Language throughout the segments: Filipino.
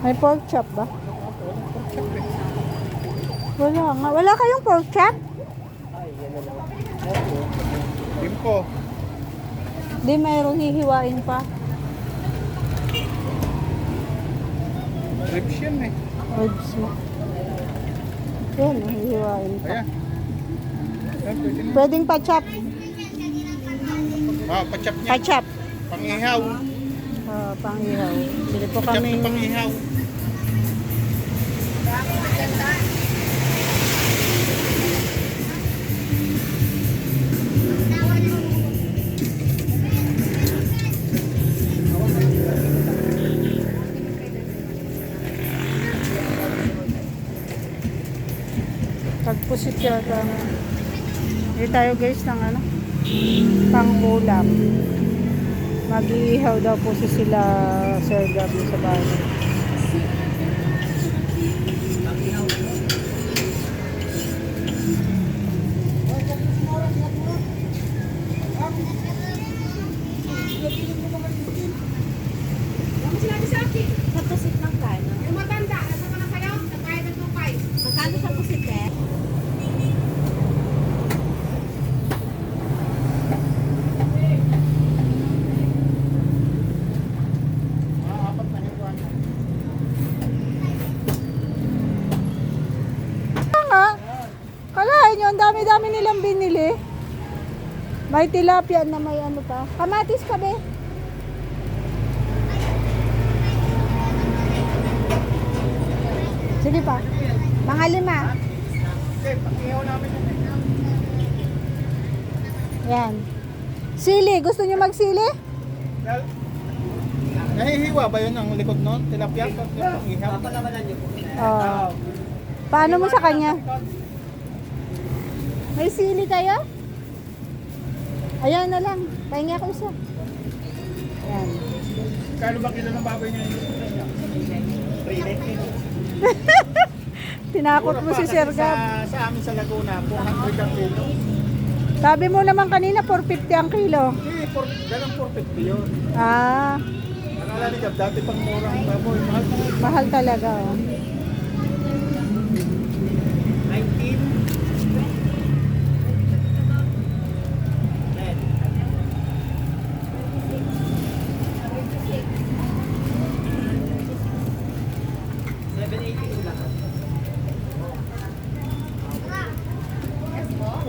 May pork chop ba? Wala nga. Wala kayong pork chop? Limpo. Di, mayroong hihiwain pa. Ribs yan eh. Ribs mo. Yan, hihiwain pa. Ayan. Pwedeng pa-chop. Ah, pachap niya. Pa-chop. Pangihaw. Ah, pang-ihaw. Bili po kami. na pangihaw. Tagpusit yata. Hindi tayo guys ng ano, pang-ulam. Mag-iihaw daw po si sila Sir Gabi sa bahay. Sa pusit ng kano? Yung matanda, nasa ka na kayo? Nagbayad ng 2.5. Magkano sa pusit eh? Ah, apat na hiwa niya. Kaya nga, kalahin nyo, ang dami-dami nilang binili. May tilapia na may ano pa. Kamatis pa be. Sige pa. Mga lima. Yan. Sili. Gusto nyo magsili? Nahihiwa ba yun ang likod nun? Tilapia? Yung pangihaw? Oh. Paano mo sa kanya? May sili kayo? Ayan na lang. Pahingi ako isa. Yan. Kano ba kilo ng baboy niya? Tinakot mo si Sir Gab. Sa, sa amin sa Laguna, 400 ang kilo. Sabi mo naman kanina 450 ang kilo. Hindi, ganang 450 yun. Ah, Akala ni Gab, dati pang murang baboy. Mahal po. mahal talaga. Oh.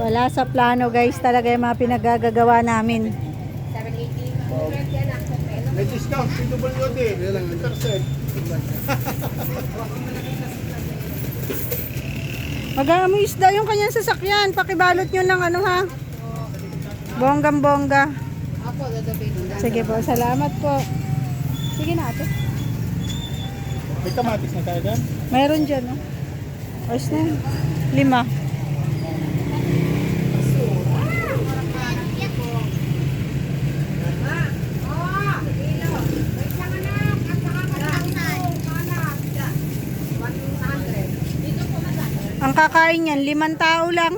Wala sa plano guys talaga yung mga pinagagagawa namin. 780. May discount, PWD. Ilang percent. Mag-aamoy isda yung kanyang sasakyan. Pakibalot nyo ng ano ha. Bonggang bongga. Sige po, salamat po. Sige na ate. May kamatis na tayo dyan. Mayroon dyan oh. Ayos na yun. Lima. Ang kakain niyan, limang tao lang.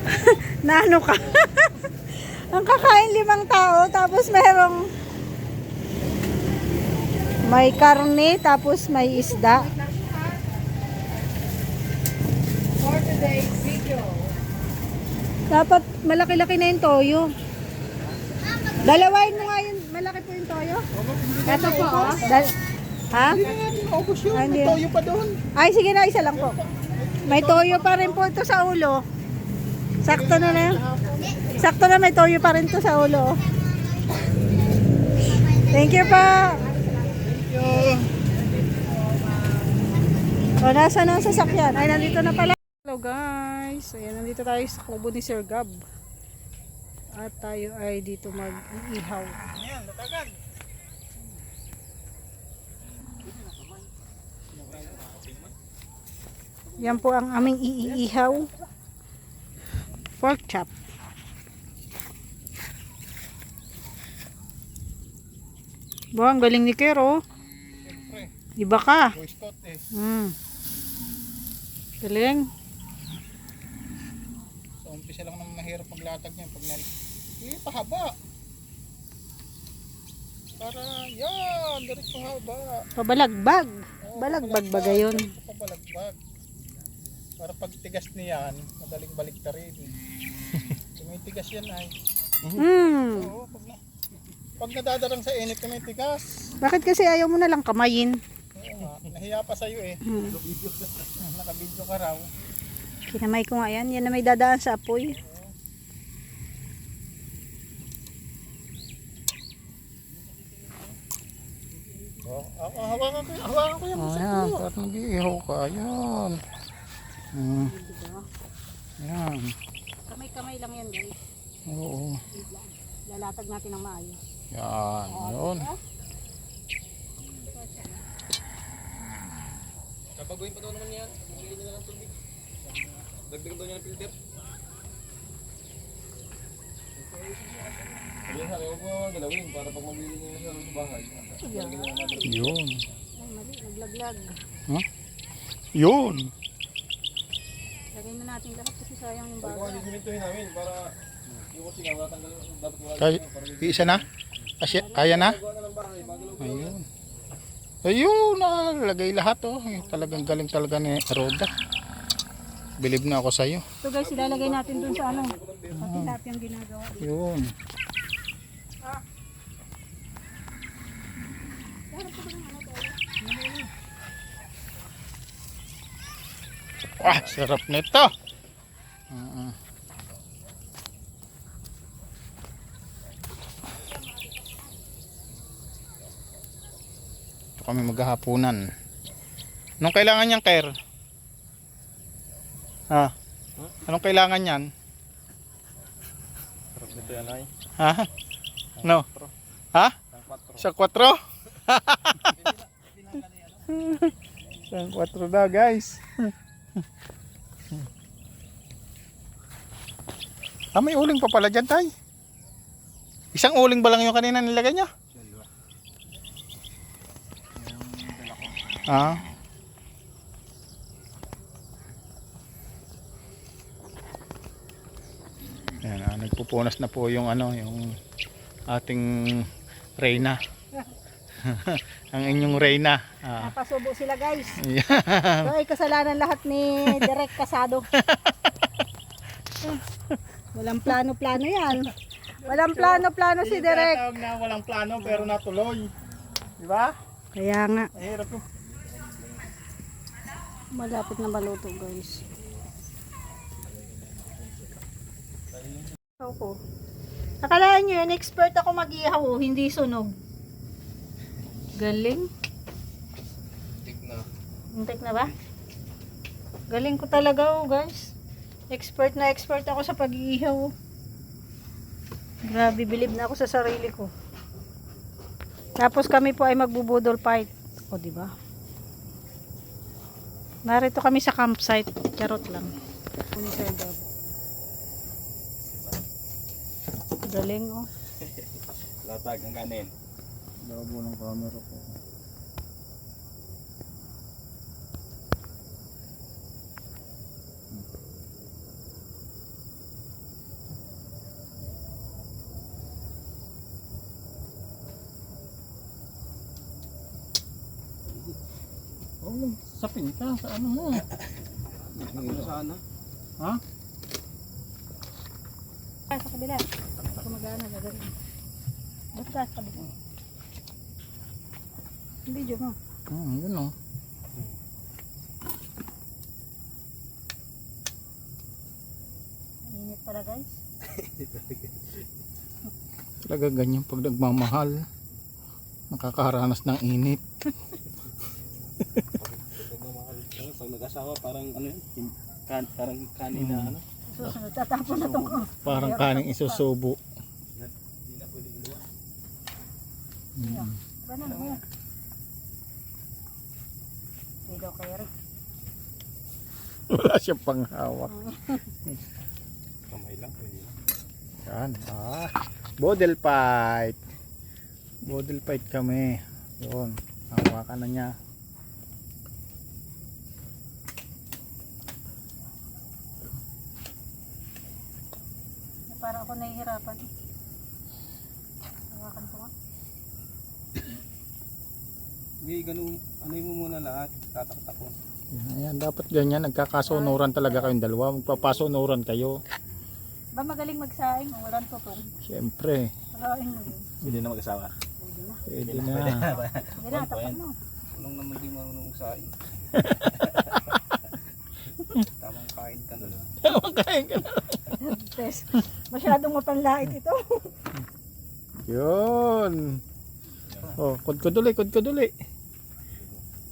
na ano ka? Ang kakain limang tao, tapos merong may karne, tapos may isda. For today's video. Dapat malaki-laki na yung toyo. Dalawain mo nga yun. Malaki po yung toyo. Ito po, oh. Dal- ha? Hindi na natin naubos yun. Ah. May toyo pa doon. Ay, sige na, isa lang po. May toyo pa rin po ito sa ulo. Sakto na na. Sakto na may toyo pa rin to sa ulo. oh. Thank you pa. Yo. O, nasa na ang sasakyan? Ay, nandito na pala. Hello guys. Ayan, nandito tayo sa kubo ni Sir Gab. At tayo ay dito mag-ihaw. Ayan, latagan. Yan po ang aming iihaw. Pork chop. Ba, ang galing ni Kero. Iba ka. voice coat eh. Hmm. Galing. So, umpisa lang naman mahirap maglatag niyan. Pag nal... Eh, pahaba. Para, yan, diretso haba. Pabalagbag. Balagbag ba gayon? Papabalagbag. Para pag tigas niyan, madaling balik ta rin. Tumitigas yan ay. Hmm. Oo, pag, na, pag nadadarang sa init tumitigas. Bakit kasi ayaw mo na lang kamayin? Oo nga, nahiya pa sa'yo eh. Nakabidyo ka raw. Kinamay ko nga yan. Yan na may dadaan sa apoy. Oh, ako, hawakan ko, hawakan ko yan. Oh, yan. ka, yan. Hmm. Yan. Kamay-kamay lang yan guys. Oo. Lalatag natin ng maayos. Yan. Yun. Babaguhin pa daw naman yan. Bumili niya na ng tubig. Dagdagan daw niya ng filter. Sabi sa ayaw ko galawin para pag mabili niya sa bahay. Yun. Ay, mali. Naglaglag. Huh? Yun. Lagay na natin lahat kasi sayang yung Pag baga. mga simintuhin namin para matanggal dapat wala Kaya, isa na? Kaya na? bago Ayun. Ayun, nalagay lahat oh. Talagang galing talaga ni Roda. Believe na ako sa'yo. Ito guys, ilalagay natin dun sa ano. Pati lahat yung ginagawa. Yun. Wah, sarap nito. Mm. Ito kami maghahapunan. Anong kailangan niyang, Ker? Ha? Anong kailangan niyan? Sarap nito yan ay. Ha? No? Ha? Sa 4? Sa 4 daw guys. ah, may uling pa pala dyan tay. Isang uling ba lang yung kanina nilagay niya? Ah. Yan, ah, nagpupunas na po yung ano, yung ating Reyna. Ang inyong Reyna. Ah. Napasubo sila guys. Yeah. Ito ay kasalanan lahat ni Direk Casado. Walang plano-plano yan. Walang plano-plano si Direk. Tinatawag na walang plano pero natuloy. Di ba? Kaya nga, Mahirap malapit na maluto guys. Ako. Nakalaan nyo yan, expert ako mag-ihaw, oh, hindi sunog. Galing. Tik na. Muntik na ba? Galing ko talaga oh guys. Expert na expert ako sa pag-iihaw. oh. Grabe, believe na ako sa sarili ko. Tapos kami po ay magbubudol fight. O, di ba? Narito kami sa campsite. Charot lang. Galing oh. Latag ang kanin. Labo ng camera ko. Oh, sapin ka sa ano mo. Ano sana? Ha? Sa kabila. Baka mag-ano, gagawin. Basta sa kabila. Video mo. Hmm, yun oh. Init pala guys. Talaga ganyan pag nagmamahal. Nakakaranas ng init. Nag-asawa parang ano yun? Kan, parang kanin na ano? Susunod, tatapon na tong Parang kaning isusubo. Hindi na pwede iluwa. Hmm. Ganun mo. Hindi daw kaya rin. Wala siyang panghawak. Kamay lang. Pwede lang. Yan. Ah. Bodel fight. Bodel fight kami. Yun. Hawakan na niya. Para ako nahihirapan. Hawakan ko nga. Hindi, ganun. Ano mo muna lahat. Tataktak ko. Ayan, dapat ganyan. Nagkakasunuran talaga kayong dalawa. Magpapasunuran kayo. Ba magaling magsaing, oh, walang tutong. Siyempre. Saing mo yun. Hindi na mag-asawa. Pwede na. Sige na, tapat mo. Walang naman di marunong usahin. Tamang kain ka na lang. Kain ka na. Tess, masyadong mapanlait ito. Yun. Oh, kudkod uli, kudkod uli.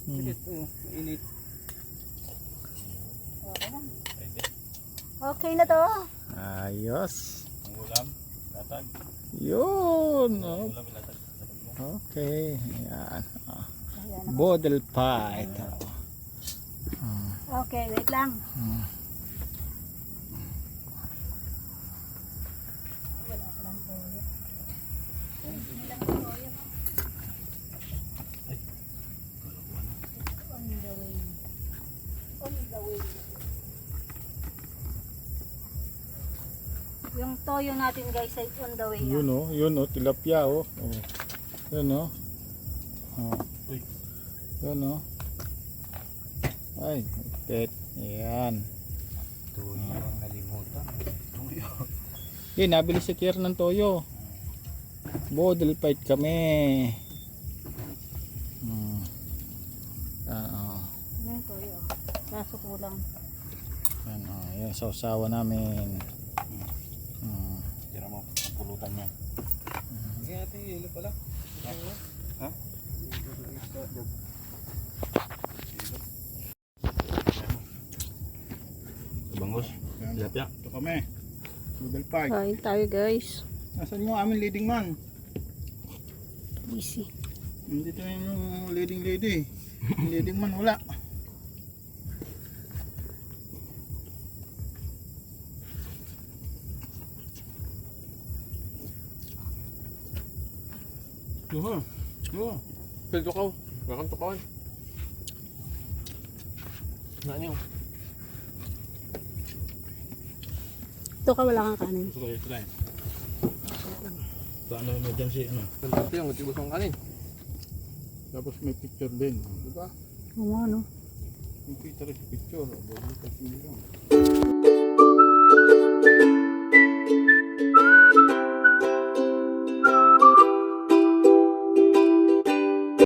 Hmm. Ito. Okay na to. Ayos. Ang ulam. Latag. Yun. Oh. Okay. Ayan. Oh. Ayan. Bodel fight. Oh. Okay, wait lang. Hmm. On the way. On the way. Yung toyo natin guys ay on the way. Yun oh, yun oh, tilapia oh. oh. Yun oh. Oh. Uy. Yun oh. Ay, pet. Ayan. Tuyo ang nalimutan. Tuyo. Eh, nabili si Kier ng toyo. Bodel fight kami. Hmm. Yan oh. Ano yung toyo? Kaso kulang. Yan oh. Yan sausawa namin. Hmm. Tira mo. Ang pulutan niya. Sige natin yung yelo pala. Ha? Bangos. Tilapia. Ito kami. Noodle fight. Kain tayo guys. Nasaan yung aming leading man? Easy. Nandito na yung leading lady. Yung leading man wala. Yuha. Yuha. Pilto ka. Bakang tukawan. Naan yun? Ito ka wala kang kanin. Gusto ko yung try. Sa ano emergency ano? Pilto yung matibos ang kanin. Tapos may picture din. Diba? Oo ano. Yung picture, picture. Abo, yung picture.